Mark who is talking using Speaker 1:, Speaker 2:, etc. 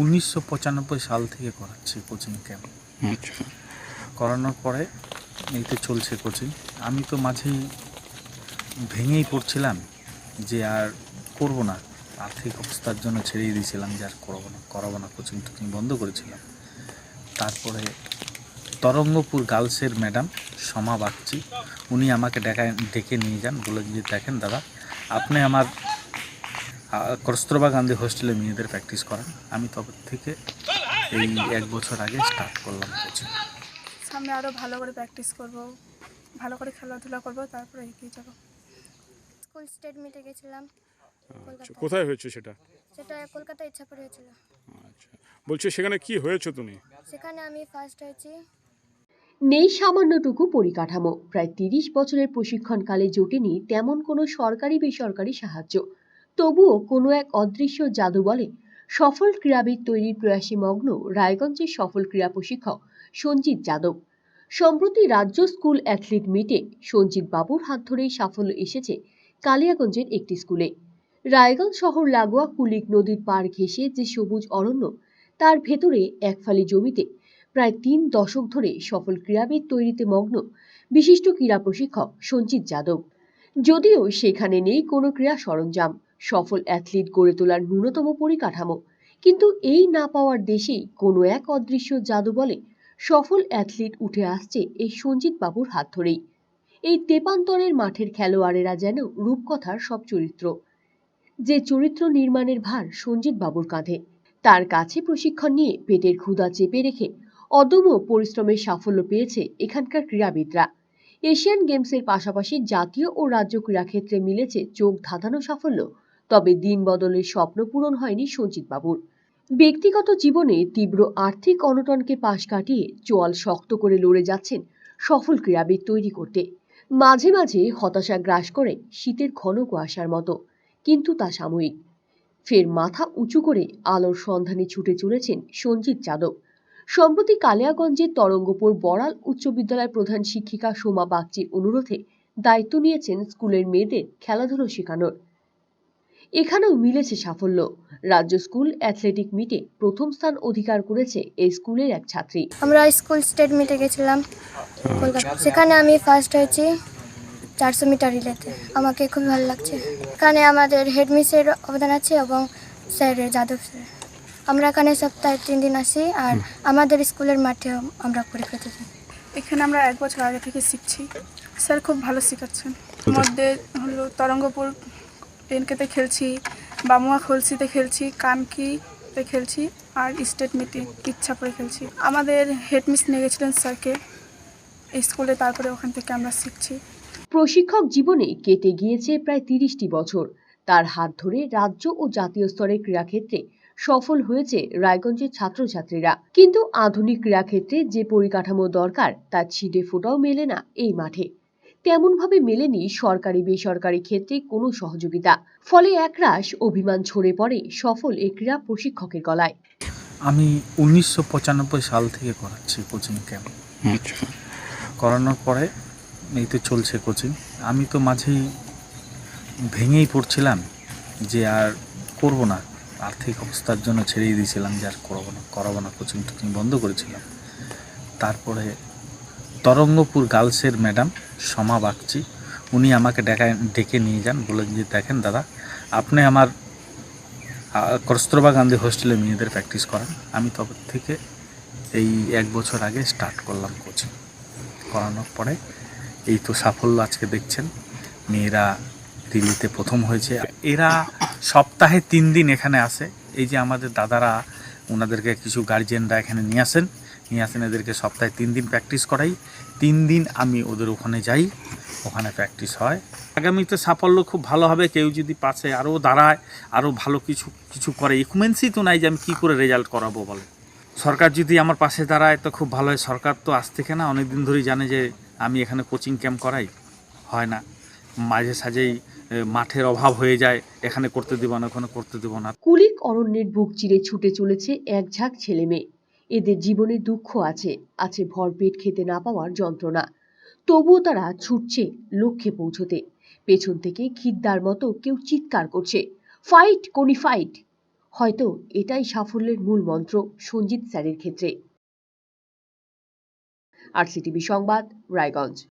Speaker 1: উনিশশো পঁচানব্বই সাল থেকে করাচ্ছি কোচিং ক্যাম্প
Speaker 2: আচ্ছা।
Speaker 1: করানোর পরে এই তো চলছে কোচিং আমি তো মাঝেই ভেঙেই পড়ছিলাম যে আর করব না। আর্থিক অবস্থার জন্য ছেড়েই দিয়েছিলাম যে আর করব না করাবো না। কোচিং টোচিং বন্ধ করেছিলাম। তারপরে তরঙ্গপুর গার্লসের ম্যাডাম সমা বাগচি উনি আমাকে ডেকায় ডেকে নিয়ে যান। বলে যে দেখেন দাদা আপনি আমার কস্তুরবা গান্ধী হোস্টেলে মেয়েদের প্র্যাকটিস করান আমি তবে থেকে এই এক বছর আগে স্টার্ট করলাম কোচিং।
Speaker 3: সামনে আরও ভালো করে প্র্যাকটিস করব ভালো করে খেলাধুলা করব তারপরে এগিয়ে যাব।
Speaker 4: স্কুল স্টেট মিটে গেছিলাম।
Speaker 2: আচ্ছা কোথায় হয়েছে সেটা?
Speaker 4: সেটা কলকাতা ইচ্ছাপুরে হয়েছিল।
Speaker 2: আচ্ছা বলছি সেখানে কি হয়েছো তুমি?
Speaker 4: সেখানে আমি ফার্স্ট হয়েছি।
Speaker 5: নেই সামান্যটুকু পরিকাঠামো। প্রায় তিরিশ বছরের প্রশিক্ষণকালে জোটেনি তেমন কোনো সরকারি বেসরকারি সাহায্য। তবুও কোনো এক অদৃশ্য জাদু বলে সফল ক্রীড়াবিদ তৈরির প্রয়াসে মগ্ন রায়গঞ্জের সফল ক্রীড়া প্রশিক্ষক সঞ্জিত যাদব। সম্প্রতি রাজ্য স্কুল অ্যাথলিট মিটে সঞ্জিত বাবুর হাত ধরেই সাফল্য এসেছে কালিয়াগঞ্জের একটি স্কুলে। রায়গঞ্জ শহর লাগোয়া কুলিক নদীর পাড় ঘেঁষে যে সবুজ অরণ্য, তার ভেতরে এক ফালি জমিতে প্রায় তিন দশক ধরে সফল ক্রীড়াবিদ তৈরিতে মগ্ন বিশিষ্ট ক্রীড়া প্রশিক্ষক সঞ্জিত যাদব। যদিও সেখানে নেই কোনো ক্রীড়া সরঞ্জাম সফল অ্যাথলিট গড়ে তোলার ন্যূনতম পরিকাঠামো। কিন্তু এই না পাওয়ার দেশেই কোনো এক অদৃশ্য জাদু বলে সফল অ্যাথলিট উঠে আসছে এই সঞ্জিত বাবুর হাত ধরেই। এই তেপান্তরের মাঠের খেলোয়াড়েরা যেন রূপকথার সব চরিত্র। যে চরিত্র নির্মাণের ভার সঞ্জিত বাবুর কাঁধে, তার কাছে প্রশিক্ষণ নিয়ে পেটের ক্ষুধা চেপে রেখে অদম্য পরিশ্রমের সাফল্য পেয়েছে এখানকার ক্রীড়াবিদরা। এশিয়ান গেমসের পাশাপাশি জাতীয় ও রাজ্য ক্রীড়াক্ষেত্রে মিলেছে চোখ ধাঁধানো সাফল্য। তবে দিন বদলের স্বপ্ন পূরণ হয়নি সঞ্জিত বাবুর ব্যক্তিগত জীবনে তীব্র আর্থিক অনটনকে পাশ কাটিয়ে চোয়াল শক্ত করে লড়ে যাচ্ছেন সফল ক্রীড়াবিদ তৈরি করতে। মাঝে মাঝে হতাশা গ্রাস করে শীতের ঘন কুয়াশার মতো, কিন্তু তা সাময়িক। ফের মাথা উঁচু করে আলোর সন্ধানে ছুটে চলেছেন সঞ্জিত যাদব। সম্প্রতি কালিয়াগঞ্জের তরঙ্গপুর বড়াল উচ্চ বিদ্যালয়ের প্রধান শিক্ষিকা সোমা বাগচির অনুরোধে দায়িত্ব নিয়েছেন স্কুলের মেয়েদের খেলাধুলো শেখানোর। এখানেও মিলেছে সাফল্য। রাজ্য স্কুল অ্যাথলেটিক মিটে প্রথম স্থান অধিকার করেছে এই স্কুলের এক ছাত্রী।
Speaker 4: আমরা স্কুল স্টেট মিটে গেছিলাম। কলকাতা সেখানে আমি ফার্স্ট হয়েছি চারশো মিটার রিলেতে আমাকে খুব ভালো লাগছে। এখানে আমাদের হেডমিসের অবদান আছে এবং স্যার যাদব স্যার আমরা এখানে সপ্তাহে তিন দিন আসি আর আমাদের স্কুলের মাঠে আমরা পরীক্ষা দিই।
Speaker 3: এখানে আমরা এক বছর আগে থেকে শিখছি। স্যার খুব ভালো শেখাচ্ছেন। মধ্যে হলো তরঙ্গপুর এনকেতে খেলছি, বামুয়া খলসিতে খেলছি, কানকিতে খেলছি আর স্টেট মিটিং ইচ্ছা করে খেলছি। আমাদের হেডমিস নিয়ে গেছিলেন স্যারকে। স্কুলে তারপরে ওখান থেকে আমরা শিখছি।
Speaker 5: প্রশিক্ষক জীবনে কেটে গিয়েছে প্রায় তিরিশটি বছর। তার হাত ধরে রাজ্য ও জাতীয় স্তরের ক্রীড়াক্ষেত্রে সফল হয়েছে রায়গঞ্জের ছাত্রছাত্রীরা। কিন্তু আধুনিক ক্রীড়াক্ষেত্রে যে পরিকাঠামো দরকার, তার ছিটে ফোটাও মেলে না এই মাঠে। তেমনভাবে মেলেনি সরকারি বেসরকারি ক্ষেত্রে কোনো সহযোগিতা। ফলে একরাশ অভিমান ছড়ে পড়ে সফল এই ক্রীড়া প্রশিক্ষকের গলায়।
Speaker 1: আমি উনিশশো পঁচানব্বই সাল থেকে করাচ্ছি কোচিং ক্যাম্প
Speaker 2: আচ্ছা।
Speaker 1: করানোর পরে এই তো চলছে কোচিং আমি তো মাঝেই ভেঙেই পড়ছিলাম যে আর করব না। আর্থিক অবস্থার জন্য ছেড়েই দিয়েছিলাম যে আর করব না করাবো না। কোচিং টোচিং বন্ধ করেছিলাম। তারপরে তরঙ্গপুর গার্লসের ম্যাডাম সমা বাগচি, উনি আমাকে ডেকায়, ডেকে নিয়ে যান, বলে যে, দেখেন দাদা, আপনি আমার কস্তুরবা গান্ধী হোস্টেলে মেয়েদের প্র্যাকটিস করান। আমি তবে থেকে এই এক বছর আগে স্টার্ট করলাম কোচিং। করানোর পরে এই তো সাফল্য আজকে দেখছেন। মেয়েরা দিল্লিতে প্রথম হয়েছে। এরা সপ্তাহে তিন দিন এখানে আসে। এই যে আমাদের দাদারা ওনাদেরকে কিছু গার্জেনরা এখানে নিয়ে আসেন। নিয়ে এদেরকে সপ্তাহে তিন দিন প্র্যাকটিস করাই। তিন দিন আমি ওদের ওখানে যাই, ওখানে প্র্যাকটিস হয়। আগামীতে সাফল্য খুব ভালো হবে, কেউ যদি পাশে আরও দাঁড়ায় আরও ভালো কিছু কিছু করে। ইকুমেন্সই তো নাই যে আমি কী করে রেজাল্ট করাবো বলে সরকার যদি আমার পাশে দাঁড়ায় তো খুব ভালো হয়। সরকার তো আজ থেকে না অনেক দিন ধরেই জানে যে আমি এখানে কোচিং ক্যাম্প করাই। হয় না। মাঝে সাঝেই মাঠের অভাব হয়ে যায়। এখানে করতে দেবো না, ওখানে করতে দেবো না।
Speaker 5: কুলিক অরণ্যের বুক চিরে ছুটে চলেছে এক ঝাঁক ছেলে মেয়ে এদের জীবনে দুঃখ আছে আছে ভরপেট খেতে না পাওয়ার যন্ত্রণা। তবুও তারা ছুটছে লক্ষ্যে পৌঁছতে। পেছন থেকে খিদ্দার মতো কেউ চিৎকার করছে, ফাইট, কোনি, ফাইট! হয়তো এটাই সাফল্যের মূল মন্ত্র সঞ্জিত স্যারের ক্ষেত্রে। আর সিটিভি সংবাদ, রায়গঞ্জ।